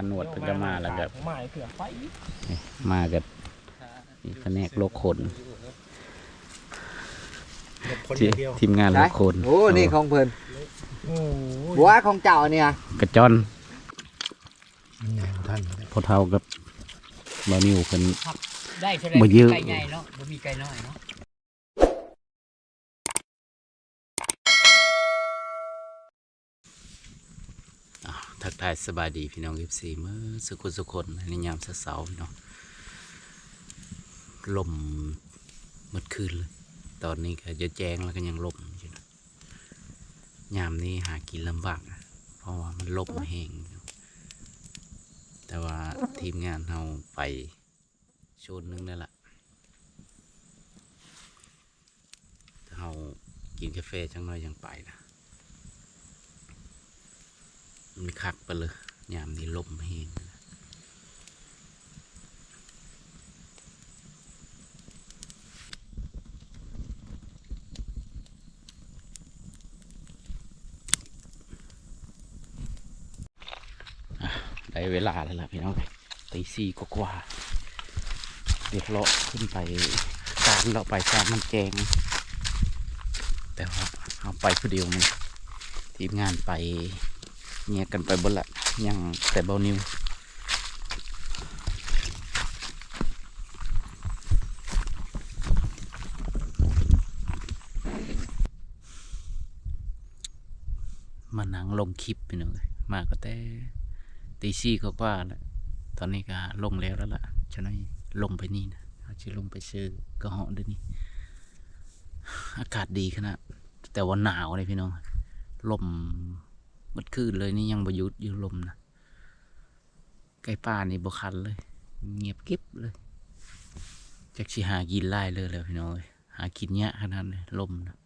าหนวดเพิ่นก็มาแล้วก็หมายเผื่อไฟมากับนี่แผนกโลกขนคนที่เดียวทีมงานโลกขนโอ้นี่ของเพิ่นโอ้ยบัวของเจ้าเนี่ยกระจอนมันใหญ่กว่าท่านพอเท่ากับบ่นิวเพิ่นได้เท่าไหบ่ร่เยอะไก่ใหญ่เนาะบ่มีไก่น้อยเนาะ อะ ทักทายสบายดีพี่น้อง FC เมื่อสุขสุขคนในยามเช้าๆพี่น้องลมหมดคืนเลย ตอนนี้ก็จะแจ้งแล้วก็ยังลมอยู่นะยามนี้หากินลำบากนะเพราะว่ามันลมแห้งแต่ว่าทีมงานเราไปโชนนึงแล้วล่ะเรากินกาแฟจังน้อยยังไปนะ มันคักไปเลยยามนี้ลมแห้งได้เวลาแล้วล่ะพี่น้องตีสี่กว่าเดี๋ยวเราขึ้นไปการเราไปการมันแจงแต่ว่าเอาไปผู้เดียวมันทีมงานไป เงียกันไปบนละยังแต่เบานิวมาหนังลงคลิปไปหน่อยมาก็แต่ตีซี่ก็ว่าแล้วตอนนี้ก็ลงแล้วแล้วล่ะฉะนั้นลงไปนี่นะอาจจะลงไปซื้อกระหาะเด้วยวนี่อากาศดีขนาดแต่ว่าหนาวเลยพี่น้องลม มันคืนเลยนี่ยังประยุทธ์อยู่ลมนะไก่ป่านี่บคันเลย เงียบกิบเลยจากสิหากินไล่เลยเลยพี่น้อยหากินเนี้ยขนาดเลยลมนะ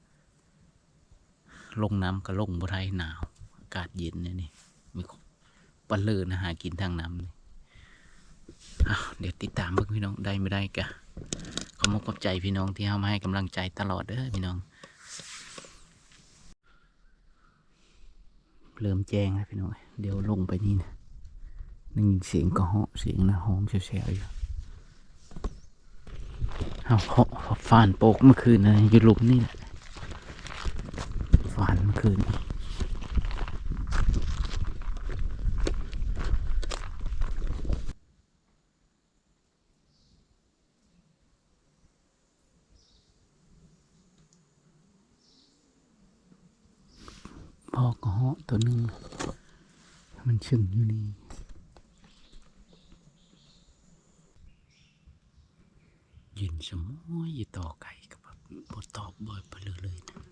ลงน้ำก็ลงบ่ไทยหนาว อากาศเย็นเนี่ยนี่มีปลาเลือนะหากินทางน้ำนี่เดี๋ยวติดตามเบิ่งพี่น้องได้ไม่ได้กะขอมขอบใจพี่น้องที่เข้ามาให้กำลังใจตลอดเด้อพี่น้อง เริ่มแจ้งแล้วพี่น้อยเดี๋ยวลงไปนี่นะได้ยินเสียงกระเหาะเสียงนะหอมแฉยๆอยู่เอาเหาะฟานโปกเมื่อคืนนะอยู่หลุมนี่แหละฟานเมื่อคืน พอกระเหาะตัวหนึ่งมันชึงอยู่นี่ยินสมอยอยู่ต่อไก่กับแบบบตอบบ่อยไปเลยเลยนะ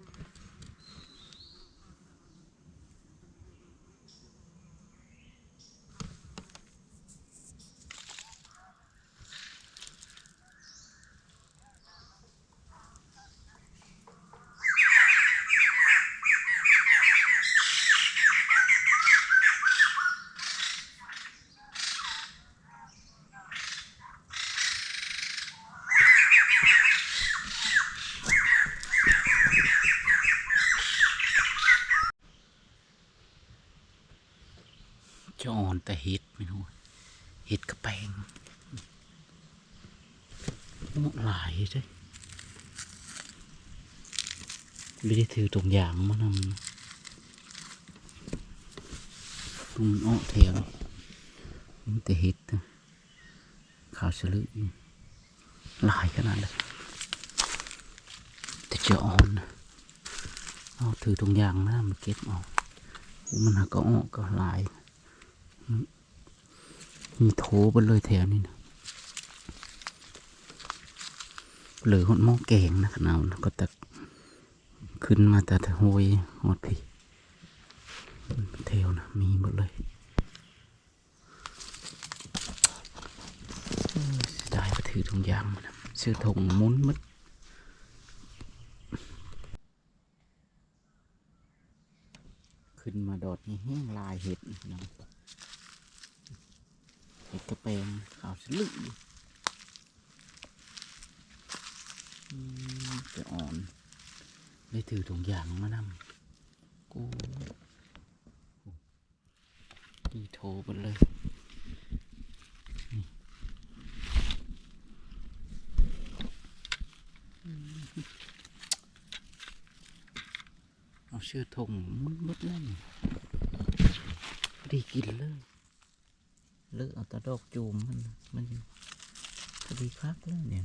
อ่อนแต่เห็ดไม่รู้เห็ดกระแปง หมดหลายเลยไม่ได้ถือตรงอย่างมานำตรงมันอ้อแถวนี่แต่เห็ดขาวสลึกอยู่หลายขนาดเลยแต่จะอ่อนเอาถือตรงอย่างนะมันเก็บออ้มันหาก็อ้อก็หลายมีโถบนเลยแถวนี้นะ เหลือหดหม้อแกงนะขนาดก็ตักขึ้นมาแต่หวยหดพี่แถวนะ มีหมดเลยได้ไปถือถุงยางนะซื้อถุงมุ้นมัดขึ้นมาดอดนี่แห้งลายเห็ดนะเห็ดกระเปงขาวสลึก จะอ่อน ได้ถือถุงยางมานำกูดีโทไปเลยเอาเชือกทงมุดเล่นดีกินเลยเลือกเอาตะดอกจูมมันมันพอดีครักเลยเนี่ย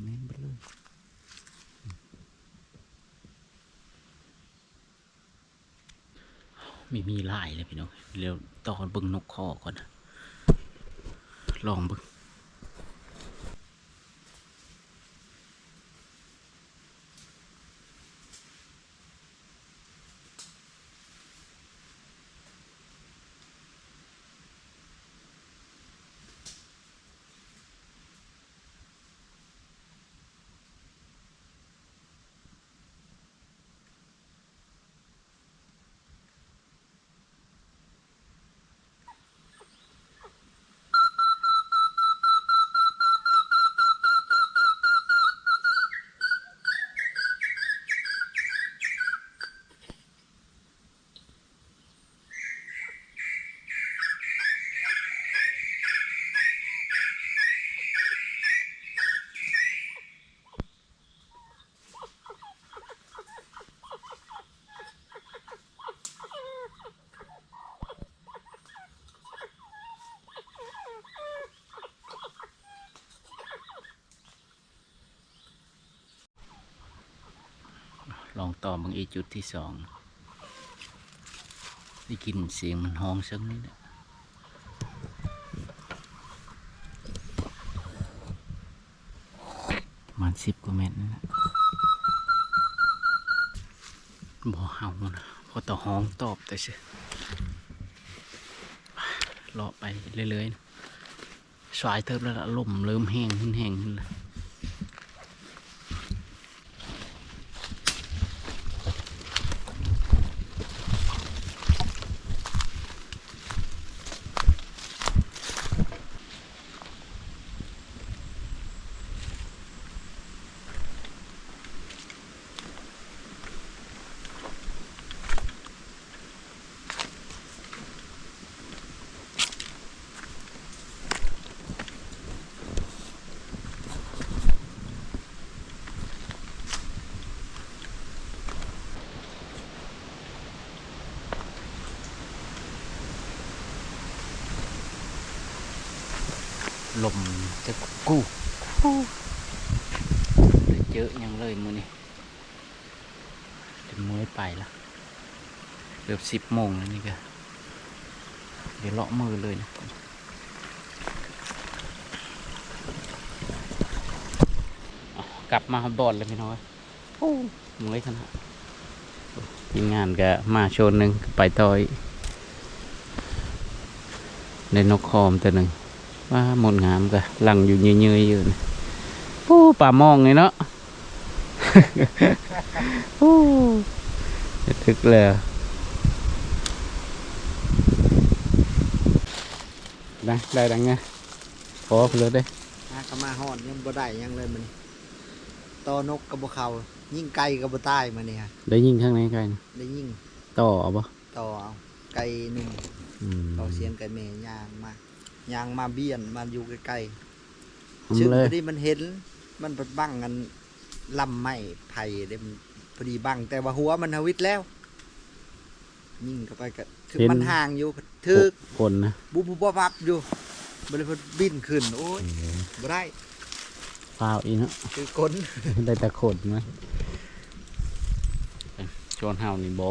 แม่นไปเลยมีมีลายเลยพี่น้องเร็วตอนเบิ่งนกคอก่อนนะลองเบิ่ง ต่อบางอีจุดที่สองได้กินเสียงมันห้องสักนิดนะมันสิบกว่าเมตรนั่นแหละบ่เห่านะพอต่อห้องตอบแต่เสียเลาะไปเรื่อยๆสายเทิบแล้วล่ะลมเริ่มแห้งขึ้นแห้งขึ้นแล้ว ลมจะกู้เยอะยังเลยมือนี่ถึงมือไปละเกือบสิบโมงแล้วนี่ก็เดี๋ยวเลาะมือเลยนะกลับมาบอดเลยพี่น้อยโอ้มือขนาดทีมงานก็มาโชนหนึ่งไปต่อยในนกคอมตัวหนึ่ง ว่าหมดงามกะหลังอยู่เยืยๆอยู่นะโอ้ป่ามองไงเนาะโอ้จะทึกเลยได้ได้ดังไงพอเพลิดได้หากมาฮอดยังบ่ได้ยังเลยมันตอนกกับบ่เขายิ่งไกลกับบ่ตายมาเนี่ยได้ยิงข้างในไกลนะได้ยิ่งต่อเอาปะต่อเอาไกลหนึ่งอืมต่อเสียงไก่แม่ย่างมา ยางมาเบี้ยนมาอยู่ใกล้ๆทำซึ่งเลยพอดีมันเห็น มันปัดบังกันลำไม้ไผ่เด้มันพอดีบังแต่ว่าหัวมันทวิตแล้ว ยิ่งเข้าไปก็คือมันห่างอยู่ถึกคนนะบุบบุบบับบับอยู่บริพบินขึ้นโอ้ยบ่ได้เปล่าอีเนาะคือคนได้แต่ขนไหมชวนเฮานี่โบ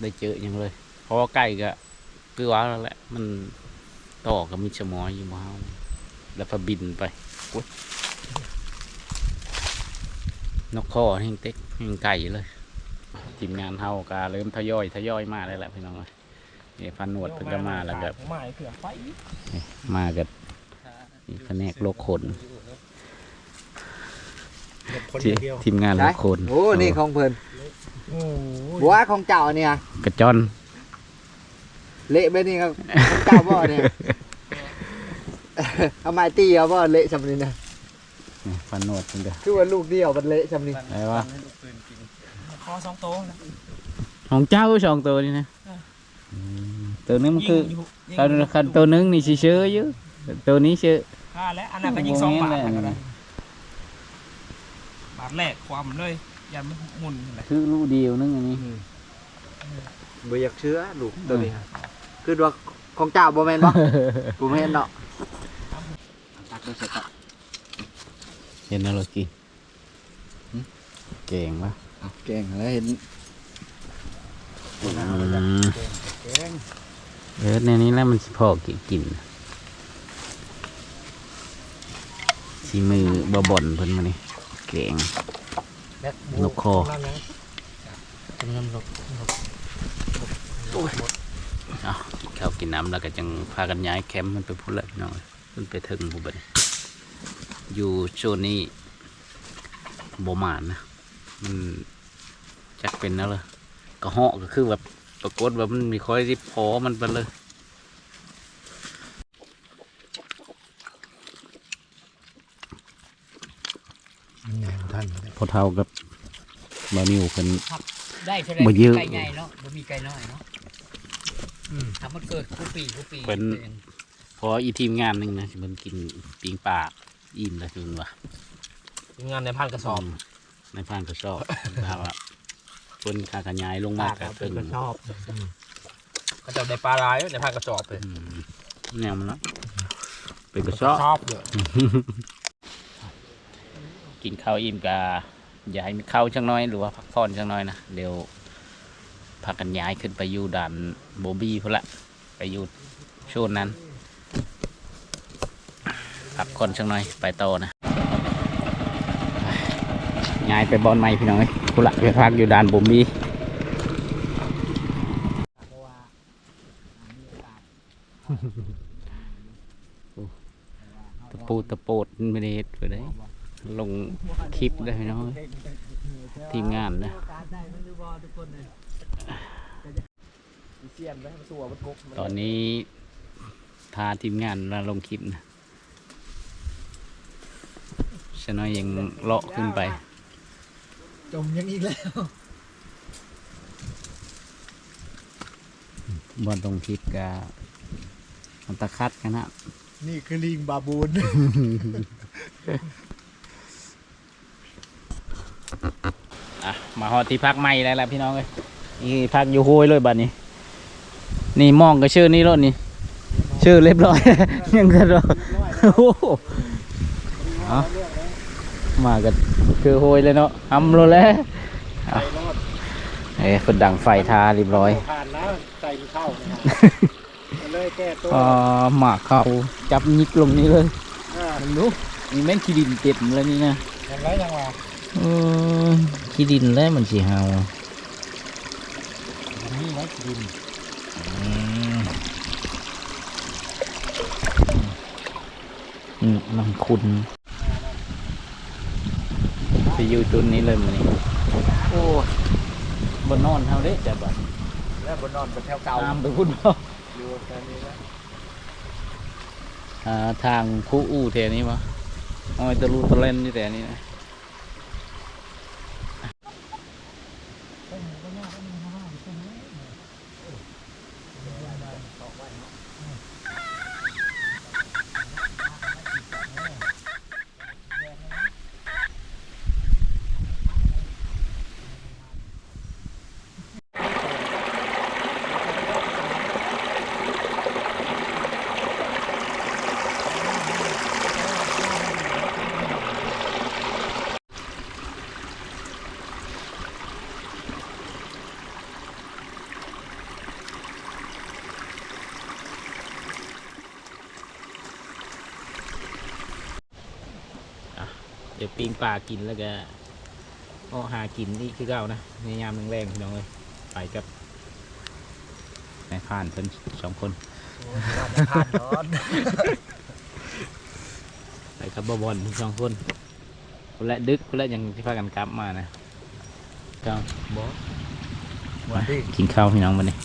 ได้เจอหยังเลยเพราะว่าใกล้ก็คือว่าแล้วแหละมัน ต่อกับมิชมอยอยู่บ่เฮาแล้วพอบินไปอุ๊ยนกคอแห่งเต็กแห่งไก่เลยทีมงานเฮากาเริ่มทยอยทยอยมาได้แหละพี่น้องเอ้ยนี่พันหนวดเพิ่นก็มาแล้วก็หมายเผื่อไฟมากับนี่แผนกโลกขนคนที่เดียวทีมงานโลกขนโอ้นี่ของเพิ่นโอ้บัวของเจ้าเนี่ยไปกระจอน เละไปนี่ครับเจ้าบ่อเนี่ยเอาไม้ตีเอาบ่อเละชำนี้นะนี่ฟันโนดมันเด้อคือว่าลูกเดียวมันเละชำนี้อะไรวะคอสองโตนะของเจ้าสองตัวนี่นะมตัวนึงมันคือคันคันตัวนึงนี่สิซื้ออยู่ตัวนี้ซื้ออ่าและอันนั้นก็ยิงสองบาทโอ้โหนะก็ได้บาทแรกความเลยยันมันหมุนเลยคือลูกเดียวนึงอันนี้บ่อยากเชื้อลูกตัวนี้ ครับคือว่าของเจ้าบ่แม่นบ่ บ่แม่นเนาะตักด้วยเสร็จแล้วเห็นแล้วเรากินเก่งปะเอาแกงแล้วเห็นอืมแกงเออในนี้แล้วมันสิพอกินกินสีมือบะบ่นเพิ่นมานี่เก่งนกคอจำนำนกเอากิน ข้าวกินน้ำแล้วก็จังพากันย้ายแคมป์มันไปพุ่นละพี่น้องมันไปถึงบุบัดนี้อยู่โซนนี้บ่หมานนะมันจักเป็นแล้วเลยกระเหาะก็คือแบบปรากฏว่ามันมีคอยที่พอมันไปเลยท่านพอเท่ากับบะมิวเป็นได้เท่าไรบ่เยอะไก่ใหญ่เนาะบ่มีไก่น้อยเนาะ ทำมันเกิดกูปีกูปีเป็น พออีทีมงานหนึ่งนะที่มันกินปิงปลาอิ่มแล้วจุนวะงานในพันกระสอบในพานก็ชอบถ้าว่าคนขากระยายลงมากก็เพิ่นก็ชอบก็จะได้ปลาร้ายในพันกระสอบเลยอืมแนวมันเนาะเป็นกระชอบ ชอบเยอะกินข้าวอิ่มกาอย่าให้มีข้าวจังน้อยหรือว่าพักผ่อนจังน้อยนะเดี๋ยว พากันย้ายขึ้นไปอยู่ด่านโบบี้พุ่นละไปอยู่ช่วงนั้นพักคนจังน้อยไปโตอนะย้ายไปบอลใหม่พี่น้องเอ้ยพุ่นละไปพักอยู่ด่านโบบี้ตะปูตะโปดไม่ได้เฮ็ดไปได้ลงคลิปได้พี่น้องเอ้ยทีมงานนะ ได้มันดูบ่ทุกคนเลยเสียนไว้ให้มันสัวมันกกตอนนี้ทาทีมงานมาลงคลิปนะชน้อยยังเลาะขึ้นไป จมยังอีกแล้วบนตรงคลิปกามันตะคัดกันนะนี่คือลิงบาบูน อะมาหอดที่พักใหม่แล้วล่ะพี่น้องเอ้ยนี่พักอยู่โฮยเลยบัดนี้ นี่มองก็ชื่อนี้รถนี่ ชื่อเรียบร้อย ยังกระโดดโอ้โหเอามากันคือโฮยเลยเนาะทำโลแล้วเอาเอ้ยคนดังไฟทาเรียบร้อยผ่านแล้วใส่เข้าเลยแก้ตัวอ่าหมากเขาจับยิกลงนี้เลยอ่ามันรู้นี่แม่นขี้ดินเต็มเลยนี่นะยังไงยังวะเออขี้ดินแล้วมันสิเฮานี่ไว้ดิน อืมอืมน้ำคุณไปอยู่จุดนี้เลยมันนี่โอ้บนนอนเฮาเด้จ้ะบัดแล้วบนนอนบนแถวเก่าตามไปพุ่นบ่อยู่แค่นี้นะอ่าทางคู่อู้แถวนี้วะอ้อยตะลูตะเล่นอยู่แถวนี้นะ เดี๋ยวปิ้งปลากินแล้วก็ก็หากินนี่คือเก่านะในยามแรงๆพี่น้องเลยไปกับนายผ่านเพิ่นสองคนผ่านนอนไปกับบอบอลสองคนคนละดึกคนละยังที่พากันกลับมานะเจ้าบอวันที่กินข้าวพี่น้องมาเนี่ย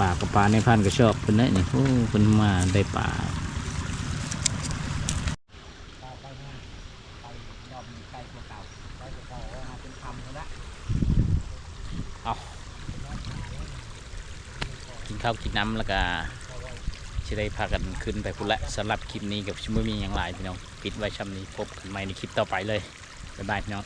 ปลากับปลาในพันก็ชอบเพิ่นได้นี่โอ้เพิ่นมาได้ปลา ไปงานไปยอมไกลกว่าเก่าไกลกว่าเก่าเอามาเป็นคำแล้วละ กินข้าวกิน น้ำแล้วก็จะได้พากันขึ้นไปพุ่นละสำหรับคลิปนี้กับชิมมีอย่างไรพี่น้องปิดไว้ช่ำนี้พบกันใหม่ในคลิปต่อไปเลยบ๊ายบายพี่น้อง